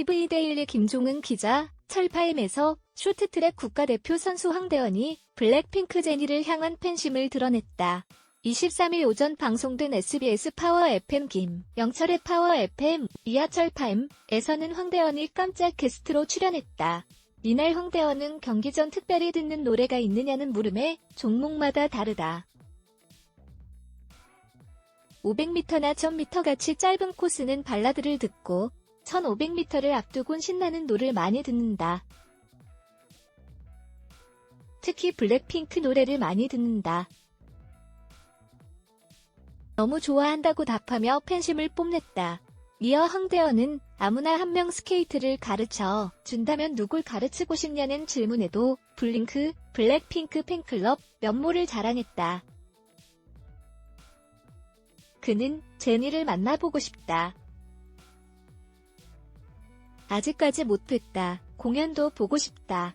TV데일리 김종은 기자, 철파임에서 쇼트트랙 국가대표 선수 황대원이 블랙핑크 제니를 향한 팬심을 드러냈다. 23일 오전 방송된 SBS 파워 FM 김 영철의 파워 FM 이하철 파임에서는 황대원이 깜짝 게스트로 출연했다. 이날 황대원은 경기 전 특별히 듣는 노래가 있느냐는 물음에 종목마다 다르다. 500m나 1000m 같이 짧은 코스는 발라드를 듣고 1500m를 앞두곤 신나는 노를 많이 듣는다. 특히 블랙핑크 노래를 많이 듣는다. 너무 좋아한다고 답하며 팬심을 뽐냈다. 이어 황대현은 아무나 한 명 스케이트를 가르쳐 준다면 누굴 가르치고 싶냐는 질문에도 블링크, 블랙핑크 팬클럽 면모를 자랑했다. 그는 제니를 만나보고 싶다. 아직까지 못뵀다. 공연도 보고 싶다.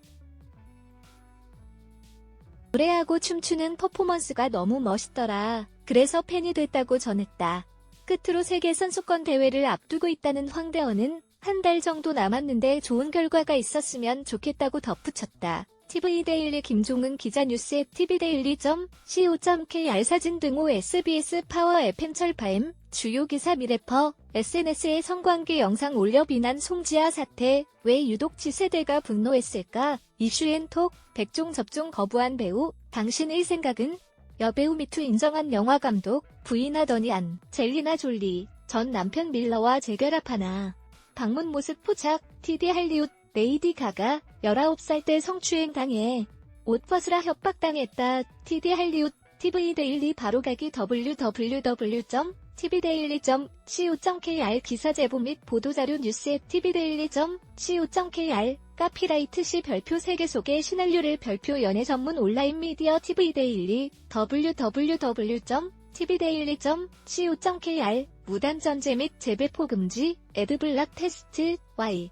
노래하고 춤추는 퍼포먼스가 너무 멋있더라. 그래서 팬이 됐다고 전했다. 끝으로 세계 선수권 대회를 앞두고 있다는 황대원은 한 달 정도 남았는데 좋은 결과가 있었으면 좋겠다고 덧붙였다. TV데일리 김종은 기자 뉴스 앱 tvdaily.co.kr 사진 등호 SBS 파워 FM 철파임 주요 기사 미래퍼 SNS에 성관계 영상 올려 비난 송지아 사태 왜 유독 지세대가 분노했을까? 이슈앤톡 백종 접종 거부한 배우 당신의 생각은? 여배우 미투 인정한 영화감독 부인하더니 안 젤리나 졸리 전 남편 밀러와 재결합하나. 방문 모습 포착 TD 할리우드 레이디 가가 19살 때 성추행 당해. 옷 벗으라 협박당했다. TD 할리우드 TV데일리 바로가기 www.tvdaily.co.kr 기사 제보 및 보도자료 뉴스 앱 tvdaily.co.kr 카피라이트 시 별표 3개 속의 시나리오를 별표 연예 전문 온라인 미디어 tv데일리 www.tvdaily.co.kr 무단 전제 및 재배포 금지 애드블락 테스트 Y